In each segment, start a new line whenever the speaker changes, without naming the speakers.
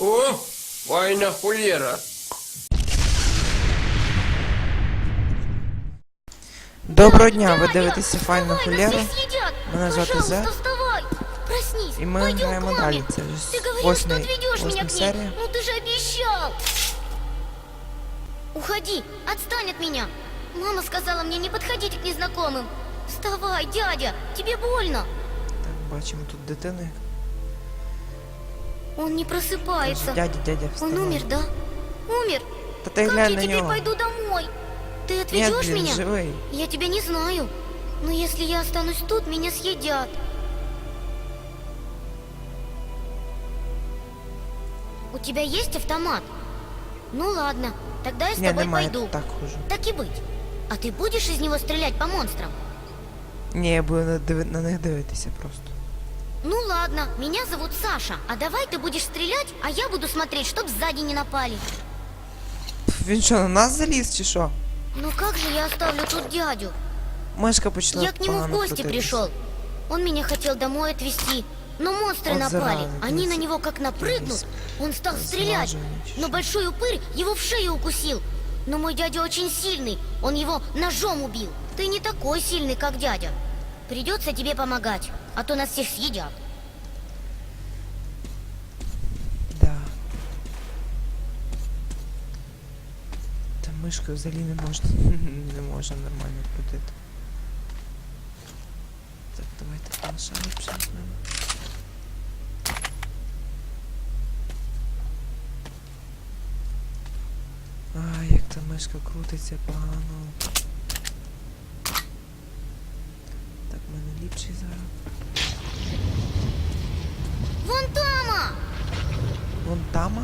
О, файна холєра.
Доброго дня, ви дивитеся файну
Вставай,
холєру.
нас здесь едят.
Мене звати
Пожалуйста,
Зе.
вставай. Проснись.
І ми
Пойдем
граємо
к маме.
далі. Це
Ты
ж
говорил,
восьмий,
что отведешь меня
восьма
к ней.
серія.
Ну ты же обещал. Уходи, отстань от меня. Мама сказала мне не подходить к незнакомым. Вставай, дядя, тебе больно.
Так, бачимо тут дитини.
Он не
Каже,
просыпается.
дядя, дядя,
Он
вставай.
умер, да? Умер.
Та ти
Как
глянь
я
на
теперь
нього.
пойду домой? Ты
Ні,
отведешь
він
меня?
живий.
Я тебя не знаю. Но если я останусь тут, меня съедят. У тебя есть автомат? Ну ладно, тогда я с
Ні,
тобой
немає,
пойду.
так хожу.
Так и быть. А ты будешь из него стрелять по монстрам?
Ні, я буду на, диви- на них дивитися просто.
Ну ладно, меня зовут Саша. А давай ты будешь стрелять, а я буду смотреть, чтоб сзади не напали.
Пф, Він що, на нас заліз чи що?
Ну как же я оставлю тут дядю?
Мишка почала
Я к нему в
погано
гости
крутитись.
пришел. Он меня хотел домой отвезти. Но монстры
Вот
напали.
зараза,
Они на него как напрыгнут. Он стал стрелять.
Размазывание.
Но большой упырь его в шею укусил. Но мой дядя очень сильный. Он его ножом убил. Ты не такой сильный, как дядя. Придется тебе помогать, а то нас всех съедят.
Да. Та мишкою взагалі не можна. не можна нормально крутити. Так, давайте з ними. А, як та мишка крутиться погано. В мене ліпший зараз.
Вон тама!
Вон тама.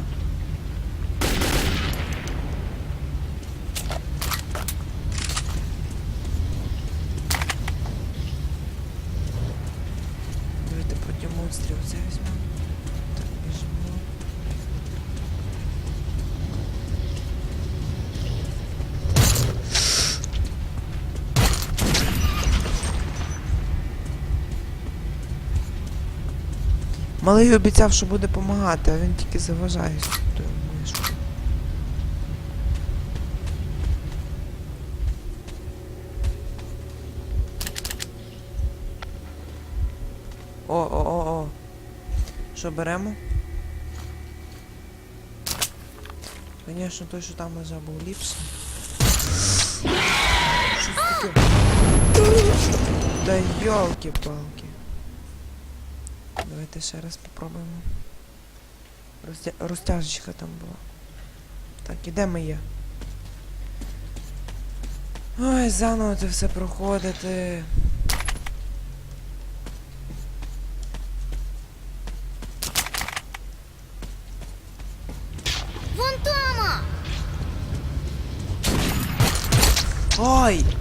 Малий обіцяв, що буде допомагати, а він тільки заважає з тою мишкою. О, о, о, о. Що беремо? Звісно, той, що там лежав, був ліпший. Що це таке? Да йолки-палки. Давайте ще раз попробуємо. Розтя... Розтяжечка там була. Так, і де ми є? Ой, заново це все проходити.
Вон тама!
Ой!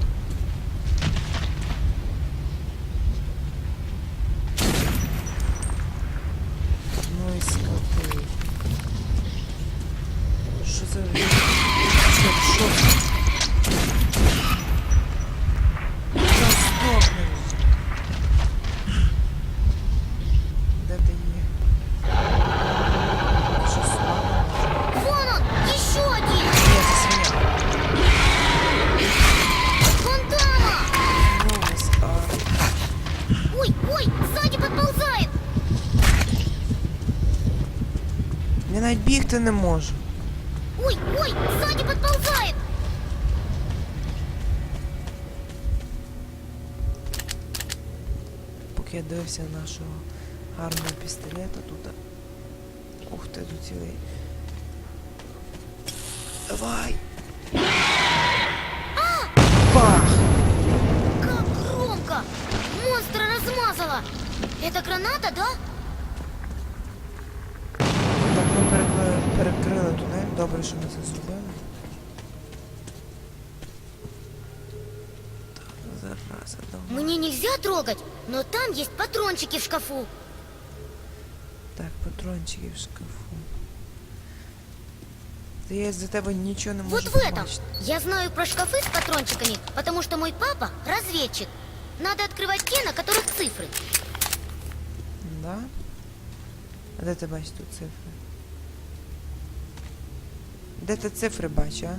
бігти не можу.
Ой, ой, сзади подползает!
Поки я дивився нашого гарного пістолета тут. Ух ти, тут цілий. Давай! Бах!
Как громко! Монстра размазала! Это граната, да?
Добре, що ми це зробили. Так, зараза, давай.
Мне нельзя трогать, но там есть патрончики в шкафу.
Так, патрончики в шкафу. Та я за тебе нічого не можу
Вот в этом.
побачити.
Я знаю про шкафы с патрончиками, потому что мой папа разведчик. Надо открывать те, на которых цифры.
Да? А де ти бачиш тут цифри? Де ти цифри бачиш, а?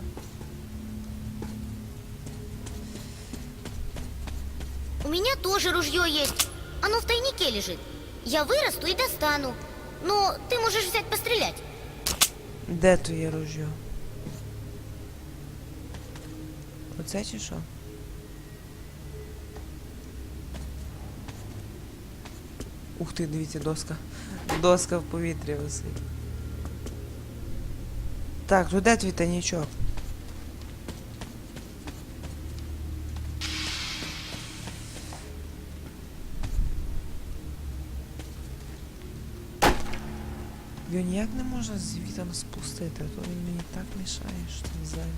У меня тоже ружье есть. Оно в тайнике лежит. Я вырасту и достану. Но ты можешь взять пострелять.
Де твоє ружьо? Оце чи що? Ух ти, дивіться, доска. Доска в повітрі висить. Так, то де твій тайнічок? Його ніяк не можна звідти спустити, а то він мені так мішає, що це взагалі.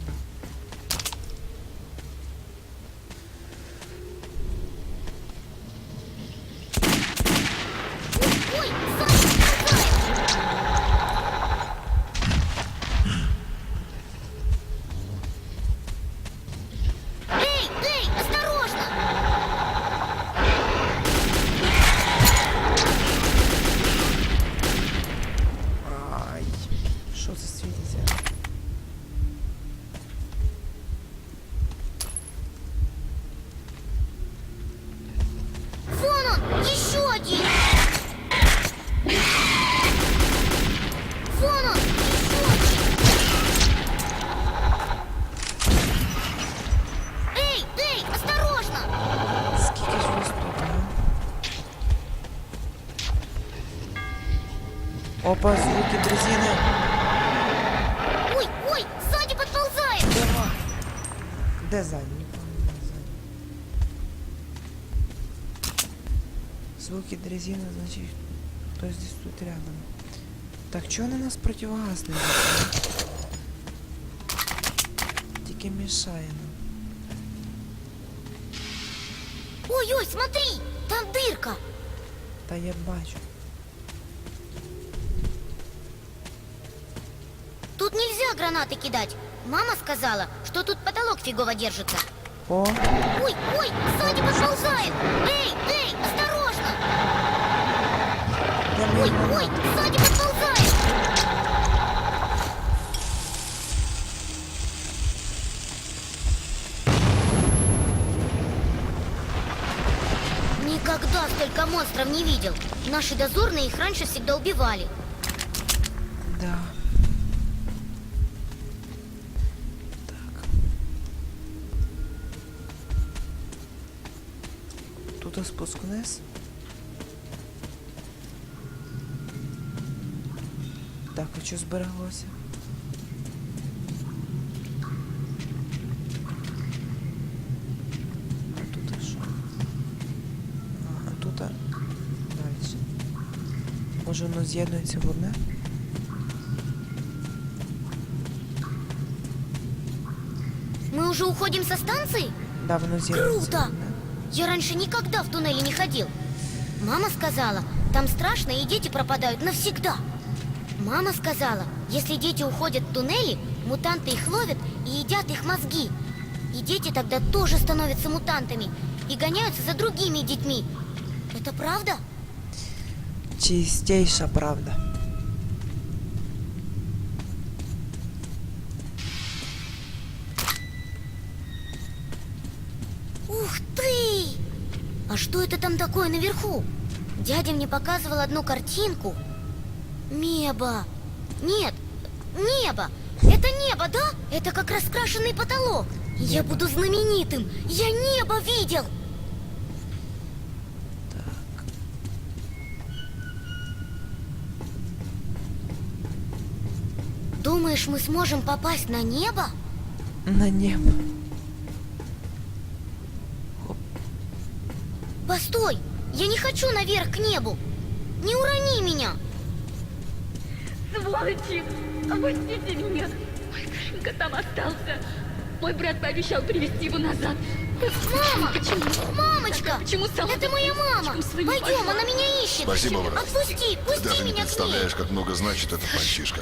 Опа, звуки дрезини.
Ой, ой, сзади подползает!
Де задній? Де задній? Звуки дрезини, значить, хтось десь тут рядом. Так, чого на нас противогаз не йде, а? Тільки мішає нам.
Ой, ой, смотри, там дырка!
Та я бачу.
Нельзя гранаты кидать. Мама сказала, что тут потолок фигово держится.
О,
Ой, ой, сзади подползает! Эй, эй, осторожно!
де
Ой,
мої
ой, сзади подползает! Никогда столько монстров не видел. Наши дозорные их раньше всегда убивали.
Да. Тут спуск вниз. Так, а що збереглося? А тут а що? А, а тут а... далі. Може воно з'єднується в одне?
Мы уже уходим со станции?
Да, воно з'єднується.
Круто! Я раньше никогда в туннеле не ходил. Мама сказала, там страшно и дети пропадают навсегда. Мама сказала, если дети уходят в туннели, мутанты их ловят и едят их мозги. И дети тогда тоже становятся мутантами и гоняются за другими детьми. Это правда?
Чистейша правда.
Что это там такое наверху? Дядя мне показывал одну картинку. Небо. Нет, небо. Это небо, да? Это как раскрашенный потолок. Я буду знаменитым. Я небо видел. Думаешь, мы сможем попасть на небо?
На небо.
Постой! Я не хочу наверх к небу! Не урони меня!
Сволочи! Опустите меня! Мой Сашенька там остался. Мой брат пообещал привезти его назад.
Мама!
Почему?
Мамочка!
Почему сама
Это моя мама! Пойдем,
пошла?
она меня ищет!
Спасибо, брат.
Отпусти!
Ты
Пусти
даже не
меня к ней!
представляешь, как много значит этот мальчишка.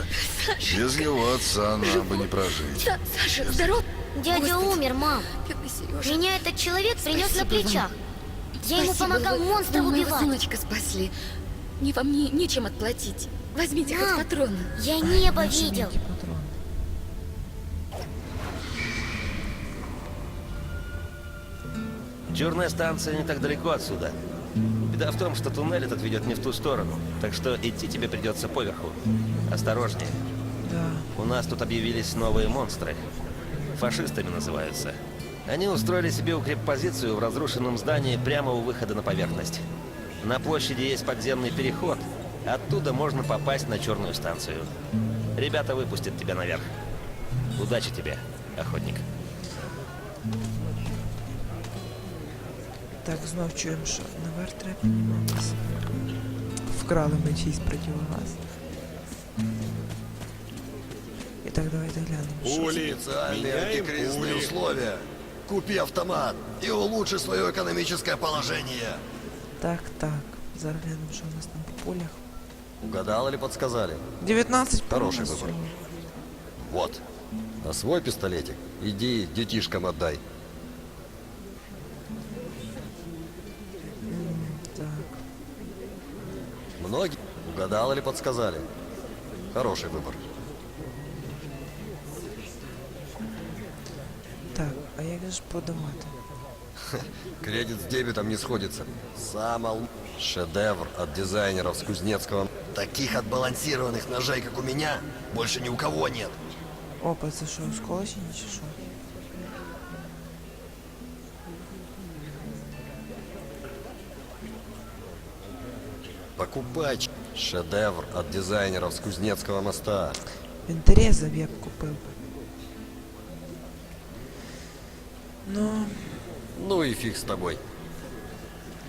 Без его отца нам бы не прожить.
Са- Саша, здоров?
Дядя
Господи.
умер, мам! Меня этот человек принес на
Спасибо вам.
Я ему помогал
монстра
монстров
вы
убивать.
сыночка спасли. Не вам не, нечем отплатить. Возьмите
Мам,
хоть патроны.
Я небо
Ах,
видел.
Дежурная станция не так далеко отсюда. Беда в том, что туннель этот ведет не в ту сторону, так что идти тебе придется поверху. Осторожнее.
Да.
У нас тут объявились новые монстры. Фашистами называются. Они устроили себе укреппозицию в разрушенном здании прямо у выхода на поверхность. На площади есть подземный переход. Оттуда можно попасть на черную станцию. Ребята выпустят тебя наверх. Удачи тебе, охотник.
Так, знов чуємо, що наверх треба підніматися. Вкрали ми чийсь противогаз. І так, давайте глянемо. що це.
Пули,
Специальные
меняем
антикризисные
пули.
условия. Купи автомат и улучши свое экономическое положение.
Так, так. Зараз глянемо, що у нас там по полях.
Угадал или подсказали?
19
Хороший
полів у нас
вибір.
сьогодні.
Вот. А свой пистолетик иди детишкам отдай.
Так.
Многие угадал или подсказали? Хороший выбор.
Так, а як же ж продавати?
Кредит с дебетом не сходится. Сам ал- шедевр от дизайнеров с Кузнецкого.
Таких отбалансированных ножей, как у меня, больше ни у кого нет.
Опа, це що, сколочені чи що?
Покупай ч- шедевр от дизайнеров с Кузнецкого моста.
Вінтерезов я б купив. Ну,
Ну и фиг с тобой.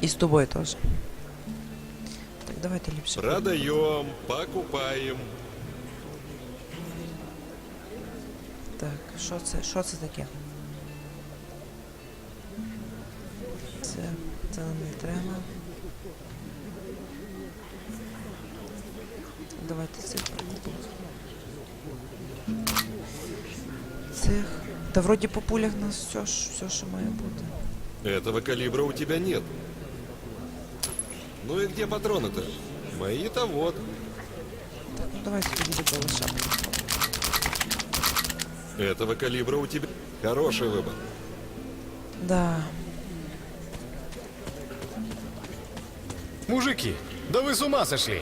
і з тобою теж. Так, давайте ліпше.
Продаем, покупаем.
Так, що це? Що це таке? Це, це нам не треба. Давайте цих прикупимо Цих. Та вроді по пулях у нас все, ж- все, що має бути.
Этого калибра у тебя нет. Ну и где патроны-то? Мои-то вот.
Так, ну давайте тоді до калаша.
Этого калибра у тебя... Хороший выбор.
Да.
Мужики, да вы с ума сошли!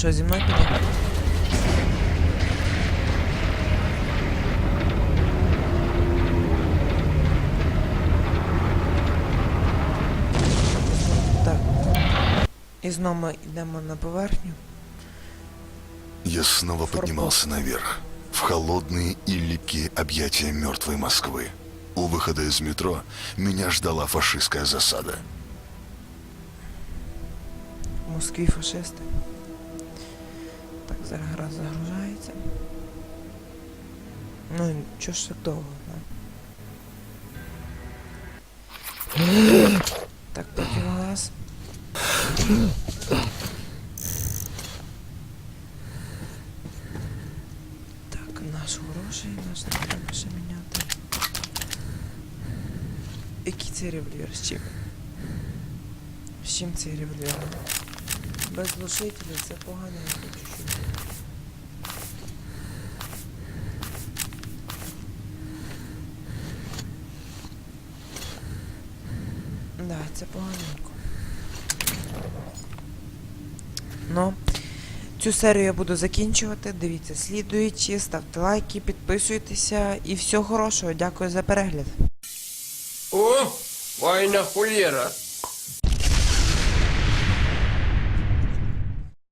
Так, він що, зі мною піде? Так. І знову ми йдемо на поверхню.
Я снова поднимался наверх, в холодные и липкие объятия мертвой Москвы. У выхода из метро меня ждала фашистская засада.
В Москві фашисти. Так, зараз загружається. Ну, чого ж так довго, да? Так, противогаз. Так, наш хороший, наш не треба ще міняти. Який це револьвер? З чим? З чим цей револьвер? Без глушителя це погано, я хочу чуть. Да, це поганенько. Ну, цю серію я буду закінчувати. Дивіться, слідуючи, ставте лайки, підписуйтеся і всього хорошого. Дякую за перегляд.
О, вайна Хулера.